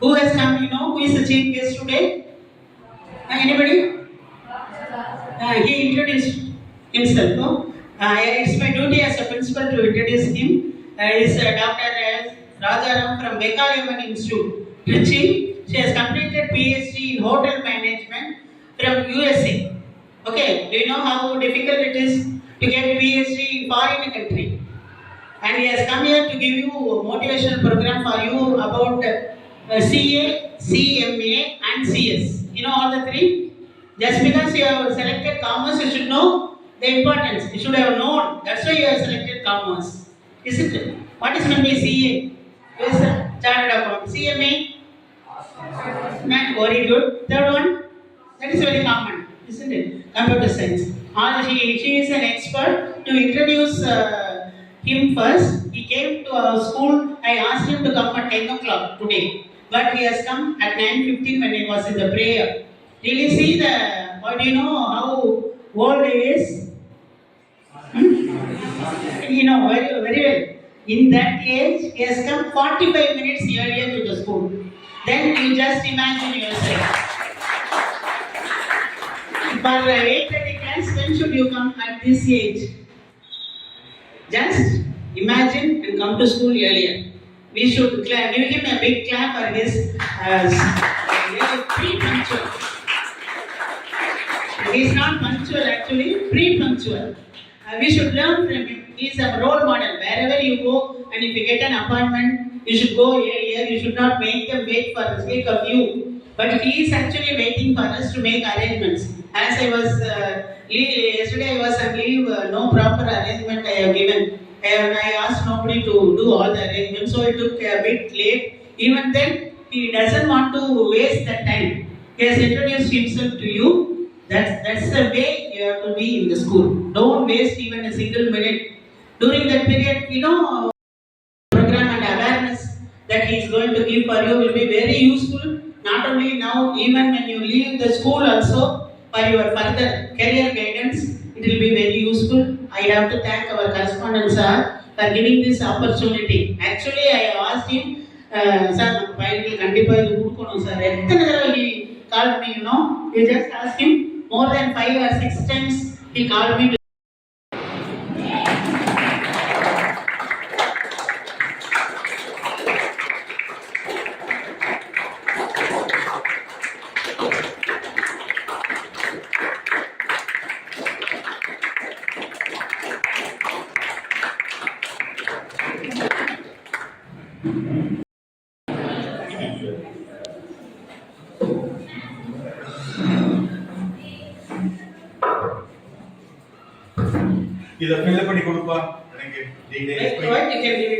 Who has come, you know, who is the chief guest today? Uh, anybody? Uh, he introduced himself. No? Uh, it's my duty as a principal to introduce him. Uh, is uh, Dr. Rajaram from Bekaliaman Institute, Trichy. She has completed PhD in hotel management from USA. Okay, do you know how difficult it is to get PhD in foreign country? And he has come here to give you a motivational program for you about uh, CA, CMA, and CS. You know all the three? Just because you have selected commerce, you should know the importance. You should have known. That's why you have selected commerce. Isn't it? What is meant by CA? Is Chartered Account. CMA? Man, very good. Third one? That is very common, isn't it? Computer science. She, she is an expert. To introduce uh, him first, he came to our school. I asked him to come at 10 o'clock today. But he has come at 9.15 when he was in the prayer. Did you see the, do you know how old he is? You know very, very well. In that age, he has come 45 minutes earlier to the school. Then you just imagine yourself. For uh, 8.30 class, when should you come at this age? Just imagine and come to school earlier. We should clap, give him a big clap for his uh, pre-punctual. He is not punctual actually, pre-punctual. Uh, we should learn from him. He is a role model. Wherever you go and if you get an appointment, you should go earlier. You should not make them wait for the sake of you. But he is actually waiting for us to make arrangements. As I was, uh, leave, yesterday I was on leave, uh, no proper arrangement I have given. And I asked nobody to do all the arrangements, so it took a bit late. Even then, he doesn't want to waste that time. He has introduced himself to you. That's, that's the way you have to be in the school. Don't waste even a single minute. During that period, you know, program and awareness that he is going to give for you will be very useful. Not only now, even when you leave the school also, for your further career guidance. It will be very useful. I have to thank our correspondent sir for giving this opportunity. Actually, I asked him, uh, sir, while we continue the Gurukulam sir, he called me, you know, you just asked him more than five or six times he called me. Ele, ele.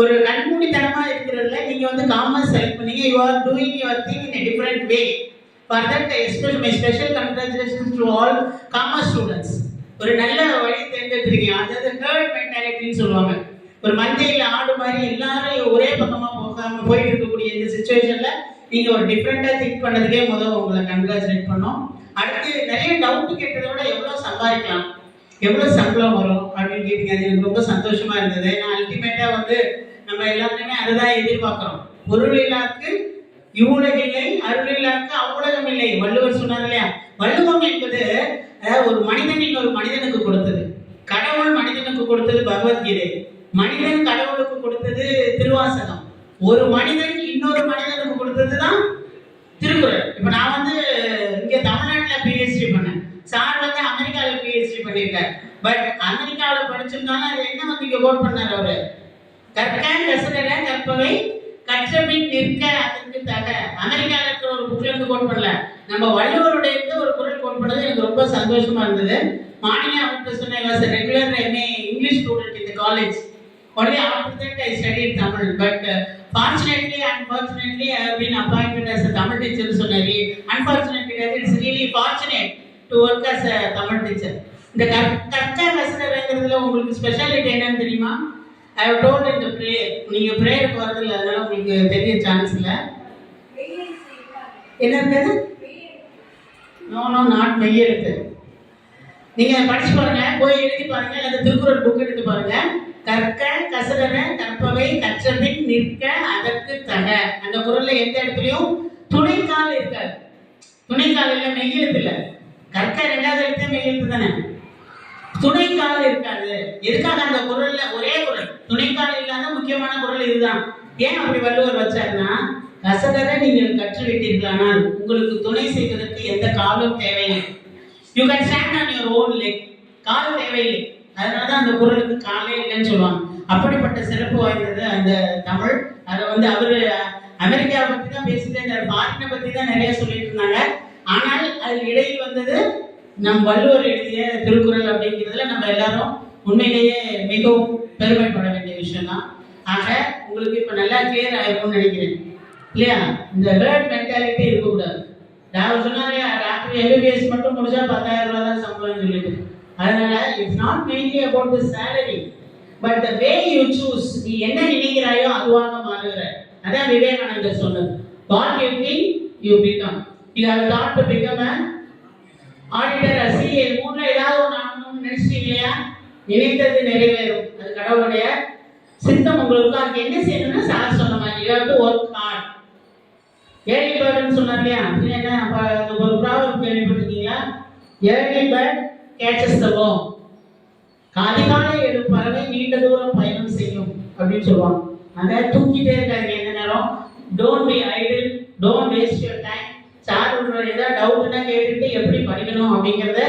ஒரு கண்மூடித்தனமா இருக்கிறதுல நீங்க வந்து commerce select பண்ணீங்க. You are doing your thing in different way for that special my special congratulations to all commerce students ஒரு நல்ல வழி தேர்ந்தெடுத்திருக்கீங்க. அதாவது hurt மென்டாலிட்டின்னு சொல்லுவாங்க. ஒரு மந்தையில் ஆடு மாதிரி எல்லாரும் ஒரே பக்கமா போகாம போயிட்டு இருக்கக்கூடிய இந்த சுச்சுவேஷன்ல நீங்க ஒரு டிஃப்ரெண்டா திங்க் பண்ணதுக்கே முதல் உங்களை கங்க்ராச்சுலேட் பண்ணோம். அடுத்து நிறைய டவுட் கேட்டதை விட எவ்வளவு சம்பாதிக்கலாம். எவ்வளவு சம்பளம் வரும் அப்படின்னு கேட்டீங்க. அது எனக்கு ரொம்ப சந்தோஷமா இருந்தது. ஏன்னா அல்டிமேட்டா வந்து நம்ம எல்லாருமே அதுதான் எதிர்பார்க்கிறோம். பொருள் இல்லாக்கு இவ்வுலகில்லை அருள் இல்லாக்கு அவ்வுலகம் இல்லை. வள்ளுவர் சொன்னார் இல்லையா? வள்ளுவம் என்பது ஒரு மனிதன் இன்னொரு மனிதனுக்கு கொடுத்தது. கடவுள் மனிதனுக்கு கொடுத்தது பகவத்கீதை. மனிதன் கடவுளுக்கு கொடுத்தது திருவாசகம். ஒரு மனிதன் இன்னொரு மனிதனுக்கு கொடுத்தது தான் திருக்குறள். இப்ப நான் வந்து இங்க தமிழ்நாட்டுல பிஹெச்டி பண்ணேன் சார் வந்து அமெரிக்கால சொல்லியிருக்காரு பட் அமெரிக்காவில் படிச்சிருந்தாலும் அது என்ன வந்து இங்கே கோட் பண்ணார் அவரு? கற்க கசடல கற்பவை கற்றபின் நிற்க அதற்கு தக அமெரிக்காவில் இருக்கிற ஒரு புக்ல இருந்து கோட் பண்ணல. நம்ம வள்ளுவருடைய இருந்து ஒரு குரல் கோட் பண்ணது எனக்கு ரொம்ப சந்தோஷமா இருந்தது. மார்னிங் அவர்கிட்ட சொன்னேன் sir regular MA English student இந்த காலேஜ் உடனே after that I study Tamil. But fortunately unfortunately I have been appointed as a Tamil teacher சொன்னார். Unfortunately it's really fortunate to work as a Tamil teacher இந்த கர்த்தா கற்க உங்களுக்கு speciality என்னன்னு தெரியுமா? I have told இந்த prayer நீங்க prayer போறதில்ல அதனால உங்களுக்கு தெரிய சான்ஸ் இல்லை. என்ன நோ நோ நாட் மெய்யெழுத்து நீங்க படிச்சு பாருங்க போய் எழுதி பாருங்க அல்லது திருக்குறள் புக் எடுத்து பாருங்க. கற்க கசடர கற்பவை கற்றபின் நிற்க அதற்கு தக. அந்த குரல்ல எந்த இடத்துலயும் துணைக்கால் இருக்காது. துணைக்கால் இல்ல மெய்யெழுத்து இல்ல. கற்க ரெண்டாவது எழுத்தே மெய்யெழுத்து தானே? துணைக்கால் இருக்காது. எதுக்காக அந்த குரல்ல? ஒரே குரல். துணைக்கால் இல்லாத முக்கியமான குரல் இதுதான். ஏன் அப்படி வள்ளுவர் வச்சாருன்னா கசடர நீங்கள் கற்றுவிட்டீர்களானால் உங்களுக்கு துணை செய்வதற்கு எந்த காலும் தேவையில்லை. You can stand on your own leg கால் தேவையில்லை. அதனாலதான் அந்த குரலுக்கு காலே இல்லைன்னு சொல்லுவாங்க. அப்படிப்பட்ட சிறப்பு வாய்ந்தது அந்த தமிழ். அதை வந்து அவரு அமெரிக்காவை பத்தி தான் பேசிட்டு இருந்தார் ஃபாரினை பத்தி தான் நிறைய சொல்லிட்டு இருந்தாங்க. ஆனால் அதில் இடையில் வந்தது நம் வள்ளுவர் எழுதிய திருக்குறள் அப்படிங்கிறதுல நம்ம எல்லாரும் உண்மையிலேயே மிகவும் பெருமைப்பட வேண்டிய விஷயம் தான் ஆக உங்களுக்கு இப்போ நல்லா கிளியர் ஆயிருக்கும்னு நினைக்கிறேன். இல்லையா? இந்த ஹேர்ட் மென்டாலிட்டி இருக்கக்கூடாது. நான் சொன்னாரு டாக்டர் எம்பிபிஎஸ் மட்டும் முடிச்சா பத்தாயிரம் ரூபா தான் சம்பளம் சொல்லிட்டு. அதனால it's not mainly about the salary but the way you choose நீ என்ன நினைக்கிறாயோ அதுவாக மாறுகிற. அதான் விவேகானந்தர் சொன்னது. What you think you become you have thought to become a auditor CA மூணுல ஏதாவது ஒன்று ஆகணும்னு நினைச்சிட்டீங்க இல்லையா நினைத்தது நிறைவேறும். அது கடவுளுடைய சித்தம் உங்களுக்கு. அதுக்கு என்ன செய்யணும்னா சார் சொன்ன மாதிரி you have to work hard early பேர்டுன்னு சொன்னார் இல்லையா என்ன ஒரு ப்ராப்ளம் கேள்விப்பட்டிருக்கீங்களா? Early bird catches the worm. அதிகாலை எழும் பறவை நீண்ட தூரம் பயணம் செய்யும் அப்படின்னு சொல்லுவாங்க. அதை தூக்கிட்டே இருக்காங்க எந்த நேரம்? Don't be idle don't waste your sir உங்களோட ஏதாவது டவுட்னா கேட்டுட்டு எப்படி படிக்கணும் அப்படிங்கிறத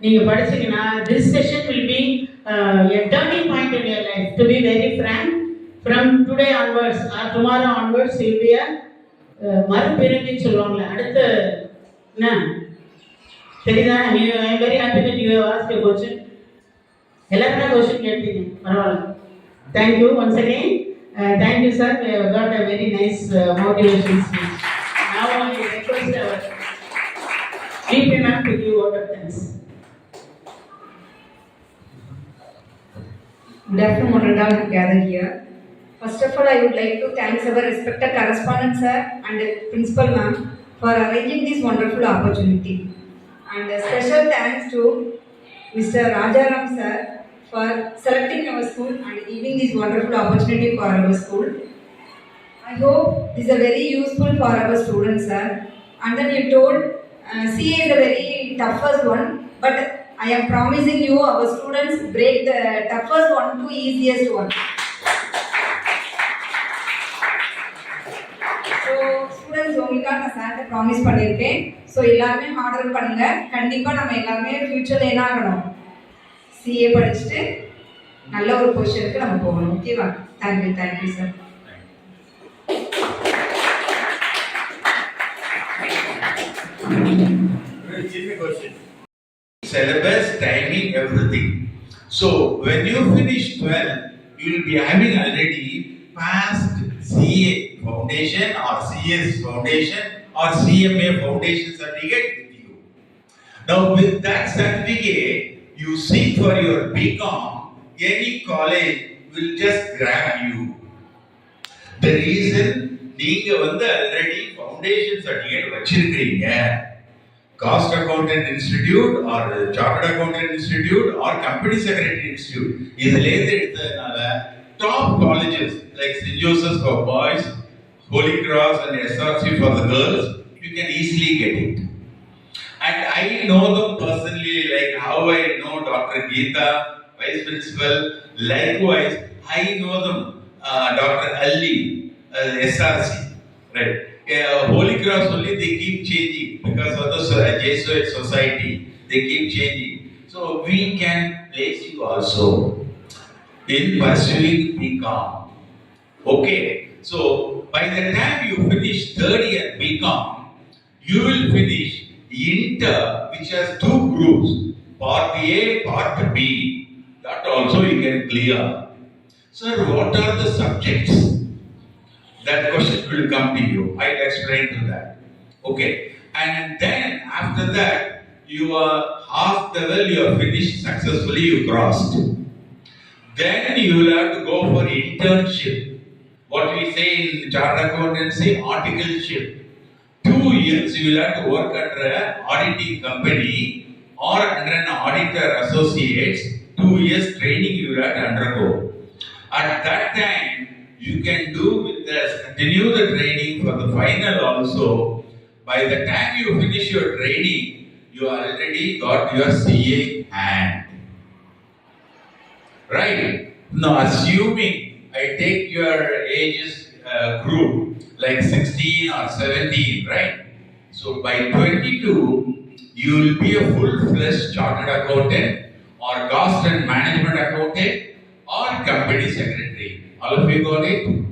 நீங்கள் படிச்சீங்கன்னா this session will be a turning point in your life to be very frank from today onwards or tomorrow onwards will be a மறுபிறவின்னு சொல்லுவாங்களே அடுத்து என்ன? சரிதா நீ I very happy that you ask a question எல்லாருமே question கேட்டீங்க. பரவாயில்ல. Thank you once again thank you sir got a very nice motivation speech our VP ma'am to give vote of thanks. Good afternoon, Honorable gathered here. First of all, I would like to thank our respected correspondent sir and principal ma'am for arranging this wonderful opportunity. And a special thanks to Mr. Rajaram sir for selecting our school and giving this wonderful opportunity for our school. I hope this is very useful for our students sir. And then you told uh, CA is a very toughest one, but I am promising you our students break the toughest one to easiest one. So students உங்களுக்காக நான் சார்ட்ட promise பண்ணியிருக்கேன். So எல்லாருமே hard work பண்ணுங்க. கண்டிப்பாக நம்ம எல்லாருமே ஃபியூச்சரில் என்ன ஆகணும் சிஏ படிச்சுட்டு நல்ல ஒரு பொசிஷனுக்கு நம்ம போகணும். ஓகேவா thank you thank you sir Syllabus, timing, everything. So when you finish 12, you will be having already passed CA foundation or CS foundation or CMA foundation certificate with you. Now with that certificate, you seek for your BCom, any college will just grab you. The reason நீங்க வந்து already foundation certificate வச்சிருக்கீங்க cost accountant institute or chartered accountant institute or company secretary institute இதுல இருந்து எடுத்ததுனால top colleges like Saint Joseph's for boys Holy Cross and SRC for the girls you can easily get it And I know them personally, like how I know Dr. Geeta, Vice Principal. Likewise, I know them, uh, Dr. Ali, uh, SRC, right? Uh, Holy Cross only they keep changing because of the so- Jesuit society. They keep changing. So we can place you also in pursuing BCom. Okay, so by the time you finish third year BCom, you will finish inter, which has two groups, part A, part B. That also you can clear. Sir, what are the subjects? That question will come to you. I'll explain to that. Okay. And then after that, you are half the well, you have finished successfully, you crossed. Then you will have to go for internship. What we say in chartered accountancy, articleship. Two years you will have to work under an auditing company or under an auditor associates. Two years training you will have to undergo. At that time, you can do with this, continue the training for the final also. By the time you finish your training, you already got your CA hand. Right? Now, assuming I take your ages uh, group like 16 or 17, right? So by 22, you will be a full-fledged chartered accountant or cost and management accountant or company secretary. All of you got it?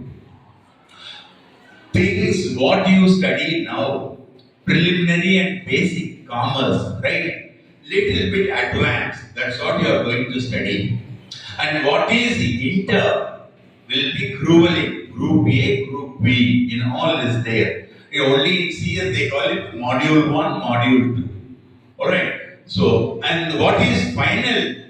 Things what you study now, preliminary and basic commerce, right? Little bit advanced. That's what you are going to study. And what is inter will be grueling. Group A, Group B, in all is there. Only in CS they call it module 1, module 2. Alright. So, and what is final?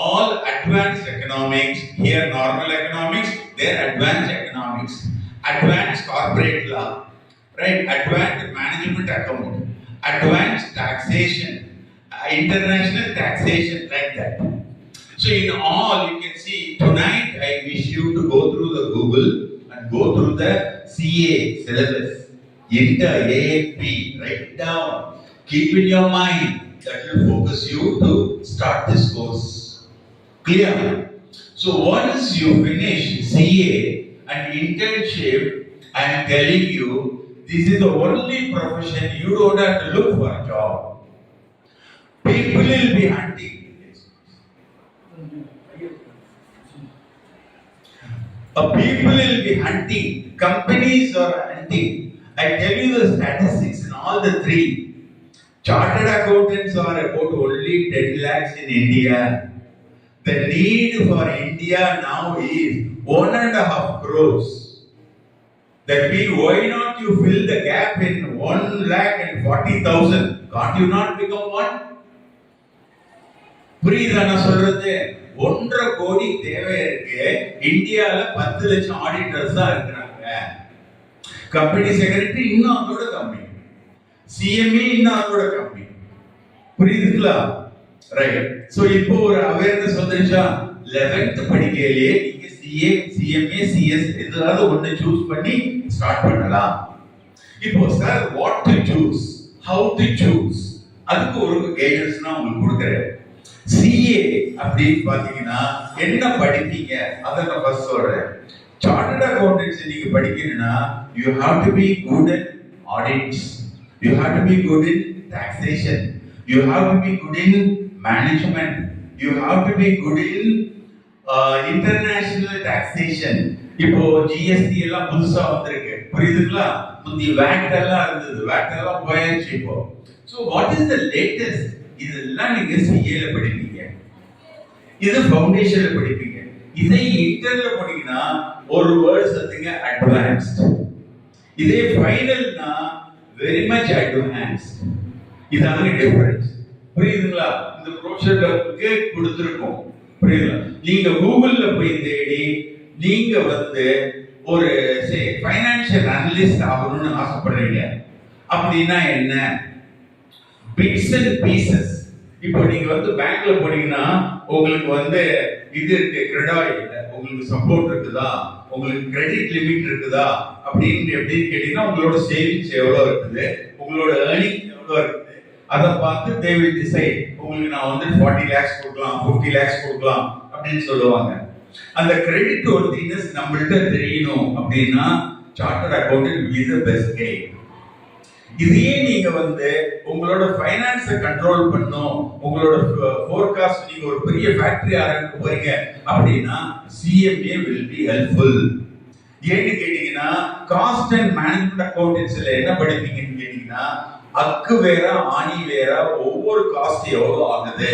All advanced economics, here normal economics, there advanced economics, advanced corporate law, right? Advanced management account, advanced taxation, uh, international taxation, like that. So in all, you can see tonight I wish you to go through the Google and go through the CA syllabus. Enter AAP, write down, keep in your mind. That will focus you to start this course. Clear? So once you finish CA and internship, I am telling you, this is the only profession you don't have to look for a job. People will be hunting. A people will be hunting, companies are hunting. I tell you the statistics in all the three. Chartered accountants are about only 10 lakhs in India. The need for India now is one and a half crores. That means why not you fill the gap in one lakh and forty thousand? Can't you not become one? புரியுதா நான் சொல்றது ஒன்றரை கோடி தேவை இருக்கு இந்தியால பத்து லட்சம் ஆடிட்டர்ஸ் தான் இருக்கிறாங்க கம்பெனி செக்ரட்டரி இன்னும் அதோட கம்பெனி சிஎம்இ இன்னும் அதோட கம்பெனி புரியுதுங்களா ரைட் சோ இப்போ ஒரு அவேர்னஸ் வந்துருச்சா 11th படிக்கையிலேயே நீங்க சிஏ சிஎம்ஏ சிஎஸ் எதாவது ஒண்ணு சூஸ் பண்ணி ஸ்டார்ட் பண்ணலாம். இப்போ sir what to choose how to choose அதுக்கு ஒரு கைடன்ஸ் நான் உங்களுக்கு கொடுக்குறேன். சிஏ அப்படின்னு பாத்தீங்கன்னா என்ன படிப்பீங்க? அதை நான் ஃபர்ஸ்ட் சொல்றேன். சார்ட்டர்ட் அக்கௌண்டன்சி நீங்க படிக்கணும்னா you have to be good in audits you have to be good in taxation you have to be good in management you have to be good in international taxation இப்போ GST எல்லாம் புதுசா வந்திருக்கு. புரியுதுங்களா? முந்தி wired எல்லாம் இருந்தது. Wired எல்லாம் போயாச்சு இப்போ. So what is the latest இதெல்லாம் நீங்க சிஏல படிப்பீங்க. இது ஃபவுண்டேஷன்ல படிப்பீங்க. இதே இன்டர்ல போனீங்கன்னா ஒரு வேர்ட் சத்துங்க அட்வான்ஸ்ட் இதே ஃபைனல்னா வெரி மச் அட்வான்ஸ்ட் இதாங்க டிஃபரன்ஸ் புரியுதுங்களா? இந்த ப்ரோஷருக்கு கொடுத்துருக்கோம். புரியுதுங்களா? நீங்க கூகுள்ல போய் தேடி நீங்க வந்து ஒரு ஃபைனான்சியல் அனலிஸ்ட் ஆகணும்னு ஆசைப்படுறீங்க. அப்படின்னா என்ன? பிட்ஸ் அண்ட் பீசஸ் இப்போ நீங்க வந்து பேங்க்ல போனீங்கன்னா உங்களுக்கு வந்து இது இருக்கு கிரெடாய் உங்களுக்கு சப்போர்ட் இருக்குதா? உங்களுக்கு கிரெடிட் லிமிட் இருக்குதா? அப்படின்னு எப்படின்னு கேட்டீங்கன்னா உங்களோட சேவிங்ஸ் எவ்வளோ இருக்குது? உங்களோட ஏர்னிங் எவ்வளோ இருக்குது? அதை பார்த்து தே வில் டிசைட் உங்களுக்கு நான் வந்து ஃபார்ட்டி லேக்ஸ் கொடுக்கலாம் ஃபிஃப்டி லேக்ஸ் கொடுக்கலாம் அப்படின்னு சொல்லுவாங்க. அந்த கிரெடிட் ஒர்த்தினஸ் நம்மள்கிட்ட தெரியணும் அப்படின்னா chartered accountant is the best guide இதையே நீங்க வந்து உங்களோட ஃபைனான்ஸை கண்ட்ரோல் பண்ணும். உங்களோட ஃபோர்காஸ்ட் நீங்க ஒரு பெரிய ஃபேக்டரி ஆரம்பிக்க போறீங்க அப்படின்னா சிஎம்ஏ வில் பி ஹெல்ப்ஃபுல் ஏன்னு கேட்டீங்கன்னா காஸ்ட் அண்ட் மேனேஜ்மெண்ட் அக்கௌண்டன்ஸ்ல என்ன படிப்பீங்கன்னு கேட்டீங்கன்னா அக்கு வேற ஆணி வேற ஒவ்வொரு காஸ்ட் எவ்வளவு ஆகுது?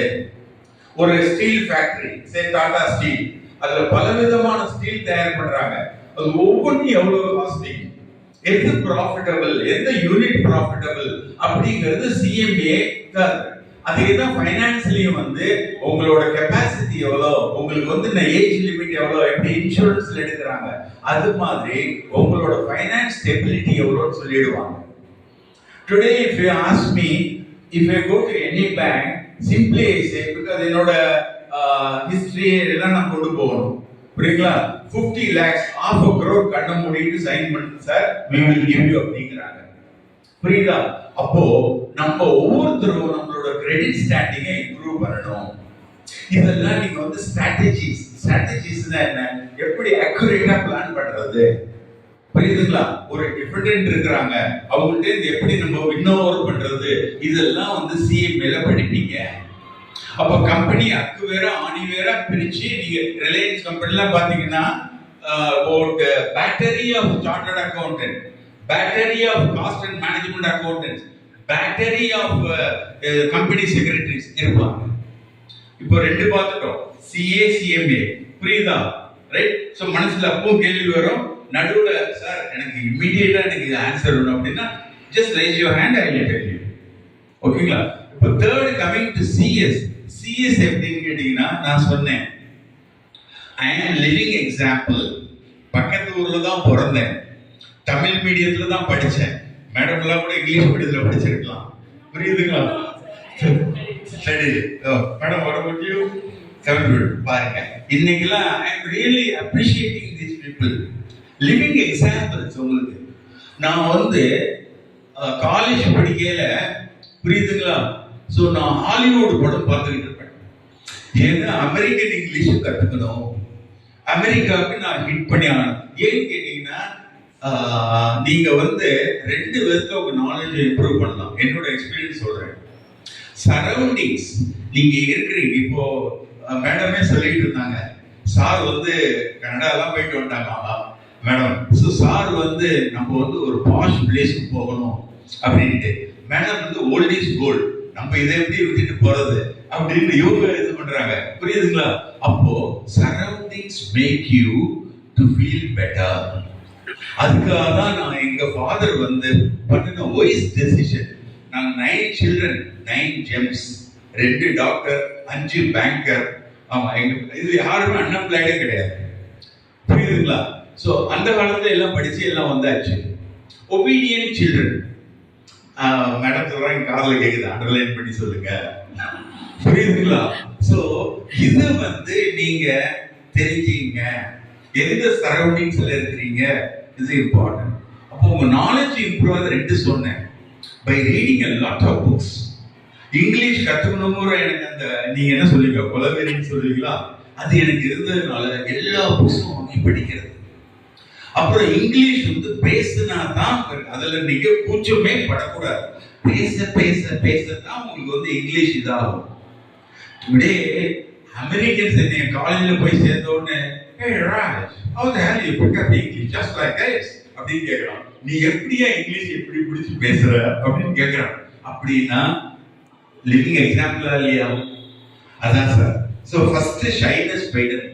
ஒரு steel factory say Tata steel அதுல பலவிதமான ஸ்டீல் தயார் பண்றாங்க அது ஒவ்வொன்றும் எவ்வளவு காஸ்டிங் எது ப்ராஃபிட்டபிள் எந்த யூனிட் ப்ராஃபிட்டபிள் அப்படிங்கிறது சிஎம்ஏ தருது அதே தான் ஃபைனான்ஸ்லயும் வந்து உங்களோட கெப்பாசிட்டி எவ்வளோ உங்களுக்கு வந்து இந்த ஏஜ் லிமிட் எவ்வளோ எப்படி இன்சூரன்ஸ்ல எடுக்கிறாங்க அது மாதிரி உங்களோட ஃபைனான்ஸ் ஸ்டெபிலிட்டி எவ்வளோன்னு சொல்லிடுவாங்க. Today if you ask me if you go to any bank simply I say because என்னோட ஹிஸ்டரி எல்லாம் நான் கொண்டு போகணும். புரியுங்களா 50 லேக்ஸ் ஆஃப் அ க்ரோர் கண்ணை மூடிட்டு சைன் பண்ணுங்க sir we will give you அப்படிங்கிறாங்க. புரியுதா? அப்போ நம்ம ஒவ்வொருத்தரும் நம்மளோட கிரெடிட் ஸ்டாண்டிங்கை இம்ப்ரூவ் பண்ணணும். இதெல்லாம் நீங்க வந்து ஸ்ட்ராட்டஜிஸ் ஸ்ட்ராட்டஜிஸ் என்ன? எப்படி அக்யூரேட்டா பிளான் பண்றது? புரியுதுங்களா? ஒரு டிஃபரெண்ட் இருக்கிறாங்க. அவங்கள்ட்ட இருந்து எப்படி நம்ம இன்னோவர் பண்றது? இதெல்லாம் வந்து சிஎம்ஏல படிப்பீங்க அப்ப கம்பெனி அக்கு வேற ஆணி வேற பிரிச்சு நீங்க ரிலையன்ஸ் கம்பெனிலாம் பாத்தீங்கன்னா battery of chartered accountant battery of cost and management accountants battery of company secretaries இருப்பாங்க. இப்போ ரெண்டு பார்த்துட்டோம். சிஏ சிஎம்ஏ புரியுதா? ரைட் ஸோ மனசுல அப்பவும் கேள்வி வரும். நடுவுல சார் எனக்கு இம்மிடியேட்டா எனக்கு இது ஆன்சர் வேணும். அப்படின்னா just raise your hand I will tell you ஓகேங்களா? இப்போ third coming to CS CS எப்படின்னு கேட்டீங்கன்னா நான் சொன்னேன். ஐ ஆம் லிவிங் எக்ஸாம்பிள் பக்கத்து ஊர்ல தான் பிறந்தேன். தமிழ் மீடியத்துல தான் படிச்சேன். மேடம் எல்லாம் கூட இங்கிலீஷ் மீடியத்தில் படிச்சிருக்கலாம். புரியுதுங்களா? சரி. மேடம் வர முடியும் தமிழ் மீடியம் பாருங்க. இன்னைக்கெல்லாம் I am really appreciating these people living examples உங்களுக்கு. நான் வந்து காலேஜ் படிக்கையில புரியுதுங்களா? ஸோ நான் ஹாலிவுட் படம் பார்த்துக்கிட்டு இருப்பேன். ஏன்னா அமெரிக்கன் இங்கிலீஷும் கற்றுக்கணும் அமெரிக்காவுக்கு நான் ஹிட் பண்ணி ஆகணும். ஏன்னு கேட்டீங்கன்னா நீங்க வந்து ரெண்டு விதத்துல உங்க நாலேஜ் இம்ப்ரூவ் பண்ணலாம். என்னோட எக்ஸ்பீரியன்ஸ் சொல்றேன். சரௌண்டிங்ஸ் நீங்க இருக்கிறீங்க இப்போ மேடமே சொல்லிட்டு இருந்தாங்க. சார் வந்து கனடாலாம் போயிட்டு வந்தாங்க மேடம் ஸோ சார் வந்து நம்ம வந்து ஒரு பாஷ் பிளேஸ்க்கு போகணும் அப்படின்ட்டு. மேடம் வந்து ஓல்ட் இஸ் கோல்ட் நம்ம இதை எப்படி விட்டுட்டு போறது அப்படின்னு யோகா இது பண்றாங்க. புரியுதுங்களா? அப்போ surroundings make you to feel better அதுக்காக தான் நான் எங்க ஃபாதர் வந்து பண்ணின ஒய்ஸ் டெசிஷன் நாங்கள் நைன் சில்ட்ரன் நைன் ஜெம்ஸ் ரெண்டு டாக்டர் அஞ்சு பேங்கர் ஆமா எங்க இது யாருமே அன்எம்ப்ளாய்டே கிடையாது. புரியுதுங்களா? ஸோ அந்த காலத்தில் எல்லாம் படித்து எல்லாம் வந்தாச்சு. ஒபீடியன்ட் சில்ட்ரன் மேடம் சொல்கிறாங்க காதுல கேட்குது அண்டர்லைன் பண்ணி சொல்லுங்க. புரியுதுங்களா? ஸோ இது வந்து நீங்கள் தெரிஞ்சுங்க எந்த சரௌண்டிங்ஸில் இருக்கிறீங்க? இது இம்பார்ட்டன்ட் அப்போ உங்கள் நாலேஜ் இம்ப்ரூவ் ஆகுது. ரெண்டு சொன்னேன். By reading a lot of books English கற்றுக்கணுங்கிற எனக்கு அந்த நீங்கள் என்ன சொல்லுவீங்க? குலவெறின்னு சொல்லுவீங்களா? அது எனக்கு இருந்ததுனால எல்லா புக்ஸும் வாங்கி படிக்கிறது. அப்புறம் இங்கிலீஷ் வந்து பேசுனா தான் அதுல நீங்க கூச்சமே படக்கூடாது. பேச பேச பேச தான் உங்களுக்கு வந்து இங்கிலீஷ் இதாகும். டுடே அமெரிக்கன்ஸ் என்னைய காலேஜில் போய் சேர்ந்த உடனே hey Raj how the hell அப்படின்னு கேட்குறான். நீ எப்படியா இங்கிலீஷ் எப்படி பிடிச்சி பேசுற? அப்படின்னு கேட்குறான். அப்படின்னா லிவிங் எக்ஸாம்பிளா இல்லையா? அதான் சார் ஸோ ஃபர்ஸ்ட் ஷைனஸ் பைடன்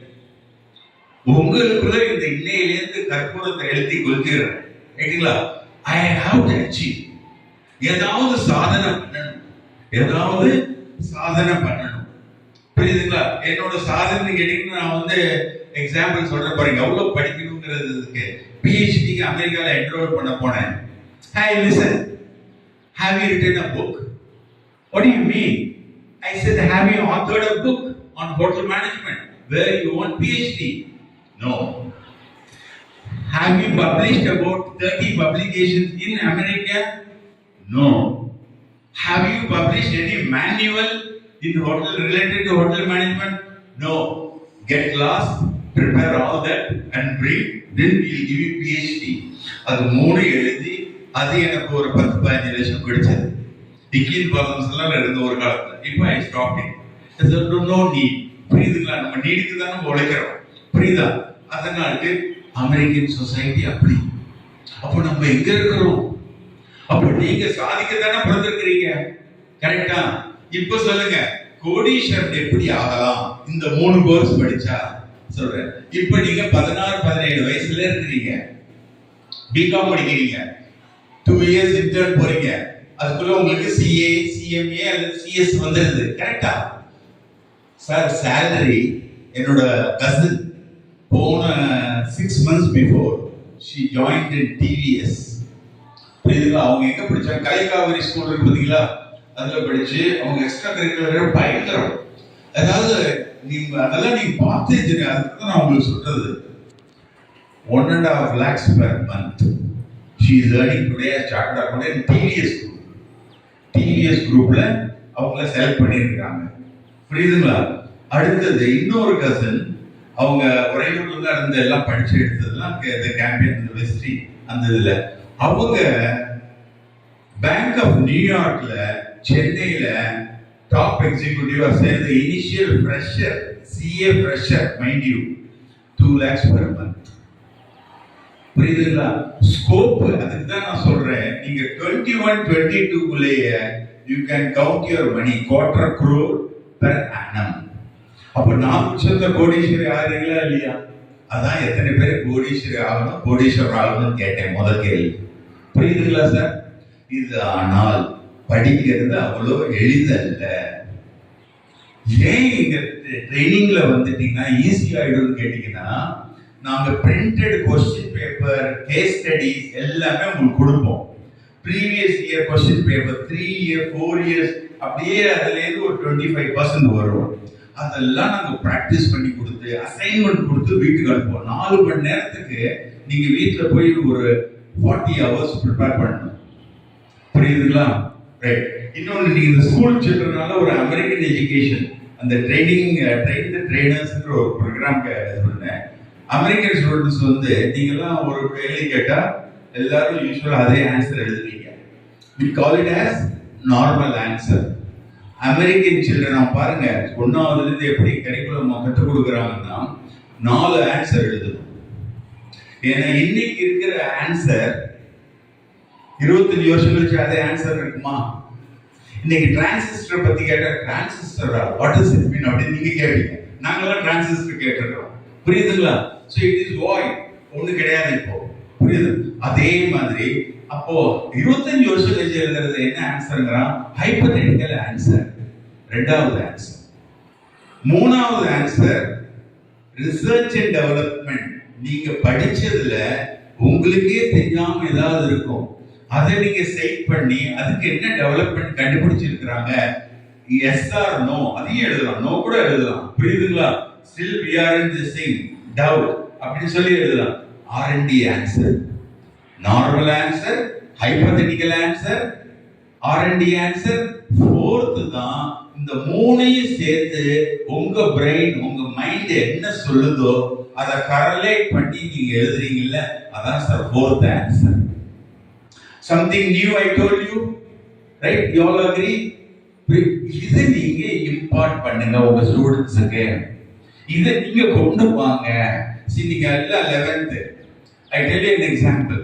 உங்களுக்குள்ள இந்த இன்னையிலேருந்து கற்பூரத்தை எழுதி கொளுத்திடுறேன். ரைட்டுங்களா ஐ ஹாவ் டு அச்சீவ் ஏதாவது சாதனை பண்ணணும். ஏதாவது சாதனை பண்ணணும். புரியுதுங்களா? என்னோட சாதனை கேட்டீங்கன்னா நான் வந்து எக்ஸாம்பிள் சொல்றேன் பாருங்க. எவ்வளவு படிக்கணுங்கிறதுக்கு பிஹெச்டிக்கு அமெரிக்கால என்ரோல் பண்ண போனேன். Hi listen have you written a book what you mean I said have you authored a book on hotel management where you want PhD No. Have you published about 30 publications in America? No. Have you published any manual in hotel related to hotel management? No. Get lost, prepare all that and bring, then we'll give you PhD. அது மூணு எழுதி அது எனக்கு ஒரு பத்து பதினஞ்சு லட்சம் கிடைச்சது டிக்கின் ப்ராப்ளம்ஸ் எல்லாம் இருந்த ஒரு காலத்துல இப்போ I stop it no need புரியுதுங்களா நம்ம நீடுக்கு தான் நம்ம உழைக்கிறோம் புரியுதா அதனாட்டு அமெரிக்கன் சொசைட்டி அப்படி. அப்போ நம்ம எங்க இருக்கிறோம்? அப்போ நீங்க சாதிக்க தானே பிறந்திருக்கிறீங்க கரெக்டா இப்ப சொல்லுங்க. கோடீஸ்வரன் எப்படி ஆகலாம்? இந்த மூணு கோர்ஸ் படிச்சா? சொல்றேன். இப்போ நீங்க பதினாறு பதினேழு வயசுல இருக்கிறீங்க. பிகாம் படிக்கிறீங்க. டூ இயர்ஸ் இன்டர்ன் போறீங்க. அதுக்குள்ள உங்களுக்கு சிஏ சிஎம்ஏ அல்லது சிஎஸ் வந்துருது. கரெக்டா சார் சேலரி என்னோட கசின் போன six months before she join in TVS புரியுதுங்களா? அவங்க எங்க படிச்சாங்க கலைக்காவிரி ஸ்கூல் இருக்கு பாத்தீங்களா? அதுல படிச்சு அவங்க எக்ஸ்ட்ரா கரிக்குலர் பயங்கரம். அதாவது நீங்க அதெல்லாம் நீங்க பார்த்தே தெரியும் அதுக்கு நான் உங்களுக்கு சொல்றது. One and half lakhs per month she is earning today start account TVS group TVS குரூப்ல அவங்கள செலக்ட் பண்ணியிருக்காங்க புரியுதுங்களா? அடுத்தது இன்னொரு கசன் அவங்க உறையூர்ல தான் இருந்து எல்லாம் படிச்சு எடுத்ததெல்லாம் இந்த கேம்பியன் இந்த வெஸ்ட்ரி அந்த இதுல. அவங்க பேங்க் ஆஃப் நியூயார்க்ல சென்னையில டாப் எக்ஸிக்யூட்டிவா சேர்ந்த initial fresher CA fresher mind you two lakhs per month புரியுதுங்களா? ஸ்கோப் அதுக்கு தான் நான் சொல்றேன். நீங்க twenty one twenty டூக்குள்ளேயே you can count your money quarter crore per annum அப்போ நான் சொந்த கோடீஸ்வரி ஆகிறீங்களா இல்லையா? அதான் எத்தனை பேர் கோடீஸ்வரி ஆகணும் கோடீஸ்வரர் ஆகணும்னு கேட்டேன் முதல் கேள்வி. புரியுதுங்களா சார் இது ஆனால் படிக்கிறது அவ்வளோ எளிதல்ல. ஏன் இங்க ட்ரைனிங்ல வந்துட்டீங்கன்னா ஈஸி ஆயிடும்னு கேட்டீங்கன்னா நாங்கள் printed question paper case studies எல்லாமே உங்களுக்கு கொடுப்போம். Previous year question paper three year four years அப்படியே அதுலேருந்து ஒரு டுவெண்ட்டி ஃபைவ் பர்சன்ட் வரும். அதெல்லாம் நாங்க ப்ராக்டிஸ் பண்ணி கொடுத்து அசைன்மெண்ட் கொடுத்து வீட்டுக்கு அனுப்புவோம். நாலு மணி நேரத்துக்கு நீங்க வீட்டுல போய் ஒரு ஃபார்ட்டி ஹவர்ஸ் ப்ரிப்பேர் பண்ணணும். புரியுதுங்களா? ரைட் இன்னொன்று நீங்க இந்த ஸ்கூல் சில்ட்ரனால ஒரு அமெரிக்கன் எஜுகேஷன் அந்த ட்ரைனிங் ட்ரெயின் த ட்ரைனர்ஸ்ன்ற ஒரு ப்ரோக்ராம் இது பண்ணேன். அமெரிக்கன் ஸ்டூடெண்ட்ஸ் வந்து நீங்கள்லாம் ஒரு கேள்வி கேட்டால் எல்லாரும் யூஸ்வலாக அதே ஆன்சர் எழுதுவீங்க. We call it as normal answer American children பாருங்க ஒன்னாவதுல இருந்து எப்படி கரிக்குலம் கற்றுக் கொடுக்குறாங்கன்னா நாலு ஆன்சர் எழுதணும். ஏன்னா இன்னைக்கு இருக்கிற ஆன்சர் இருபத்தஞ்சு வருஷம் கழிச்சு அதே ஆன்சர் இருக்குமா? இன்னைக்கு டிரான்சிஸ்டர் பத்தி கேட்டா டிரான்சிஸ்டரா வாட் இஸ் இட் மீன் அப்படின்னு நீங்க கேட்பீங்க. நாங்களாம் டிரான்சிஸ்டர் கேட்டுறோம் புரியுதுங்களா? ஸோ இட் இஸ் வாய் ஒண்ணு கிடையாது இப்போ. புரியுது? அதே மாதிரி அப்போ இருபத்தஞ்சு வருஷம் கழிச்சு எழுதுறது என்ன ஆன்சருங்கிறான் ஹைப்போதெட்டிக்கல் ஆன்சர் ரெண்டாவது ஆன்சர் மூணாவது ஆன்சர் ரிசர்ச் அண்ட் டெவலப்மெண்ட் நீங்க படிச்சதுல உங்களுக்கே தெரியாம ஏதாவது இருக்கும். அதை நீங்க செட் பண்ணி அதுக்கு என்ன டெவலப்மெண்ட் கண்டுபிடிச்சிருக்கிறாங்க? எஸ் ஆர் நோ அதையும் எழுதலாம். நோ கூட எழுதலாம். புரியுதுங்களா? Still we are in the same doubt அப்படின்னு சொல்லி எழுதலாம். R and D answer normal answer hypothetical answer R and D answer fourth தான் இந்த மூணையும் சேர்த்து உங்க பிரெயின் உங்க மைண்ட் என்ன சொல்லுதோ அதை கரலேட் பண்ணி நீங்க எழுதுறீங்கல்ல அதான் sir fourth answer something new I told you right you all agree இது நீங்க இம்பார்ட் பண்ணுங்க உங்க ஸ்டூடெண்ட்ஸுக்கு இதை நீங்க கொண்டு வாங்க. சரி நீங்க எல்லாம் eleventh I tell you example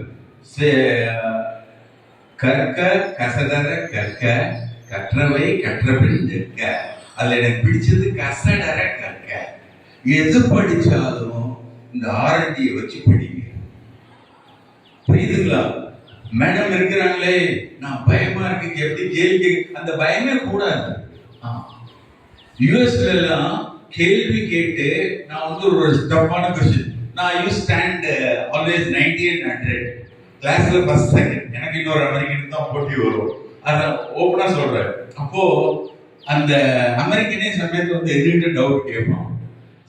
கற்க கசடர கற்க கற்றவை கற்றபின் நிற்க. அதுல எனக்கு பிடிச்சது கசடர கற்க. எது படிச்சாலும் இந்த ஆரண்டியை வச்சு படிங்க. புரியுதுங்களா? மேடம் இருக்கிறாங்களே நான் பயமா இருக்கு எப்படி கேள்வி அந்த பயமே கூடாது. யூஎஸ்ல எல்லாம் கேள்வி கேட்டு நான் வந்து ஒரு டஃப்பான கொஸ்டின் நான் you stand always ninety and hundred கிளாஸ்ல ஃபர்ஸ்ட் செகண்ட் எனக்கு இன்னொரு அமெரிக்கன் தான் போட்டி வரும். அதை ஓப்பனாக சொல்கிறார் அப்போது அந்த அமெரிக்கனே சமயத்தில் வந்து எதிர்கிட்ட டவுட் கேட்பான்.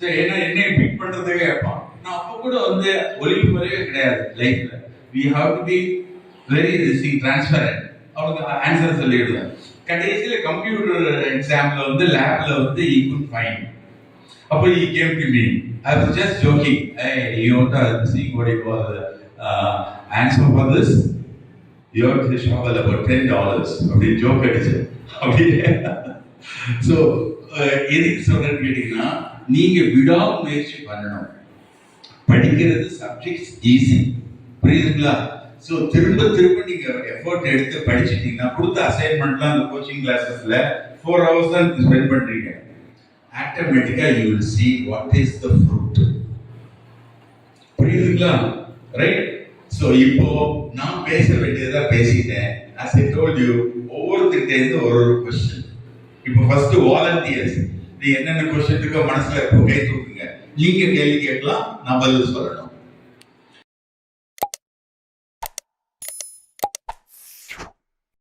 சரி ஏன்னா என்னை பிக் பண்றதுக்கே கேட்பான். நான் அப்போ கூட வந்து ஒளிவு முறையே கிடையாது லைஃப்பில் we have to be very thing transparent அவனுக்கு ஆன்சர் சொல்லிவிடுவேன் கடைசியில் கம்ப்யூட்டர் எக்ஸாமில் வந்து லேபில் வந்து ஈ குட் ஃபைன் அப்போ he came to me I was just joking I you want see what it was answer for this you have to shovel about ten dollars அப்படின்னு joke அடிச்சு. அப்படின்னு ஸோ எதுக்கு சொல்றேன்னு கேட்டீங்கன்னா நீங்க விடாமுயற்சி பண்ணணும். படிக்கிறது சப்ஜெக்ட்ஸ் ஈஸி புரியுதுங்களா? ஸோ திரும்ப திரும்ப நீங்க எஃபோர்ட் எடுத்து படிச்சிட்டீங்கன்னா கொடுத்த அசைன்மெண்ட்லாம் அந்த கோச்சிங் கிளாஸஸ்ல ஃபோர் ஹவர்ஸ் தான் ஸ்பெண்ட் பண்றீங்க. Automatically you will see what is the fruit புரியுதுங்களா? ரைட் ஸோ இப்போ நான் பேச வேண்டியதாக பேசிட்டேன். அஸ் ஐ டோல் யூ ஒவ்வொருத்தருக்கிட்டேருந்து ஒரு ஒரு கொஸ்டின் இப்போ ஃபர்ஸ்ட் வாலண்டியர்ஸ் நீ என்னென்ன கொஸ்டின் இருக்கோ மனசில் இப்போ கை தூக்குங்க. நீங்க கேள்வி கேட்கலாம் நான் பதில் சொல்லணும்.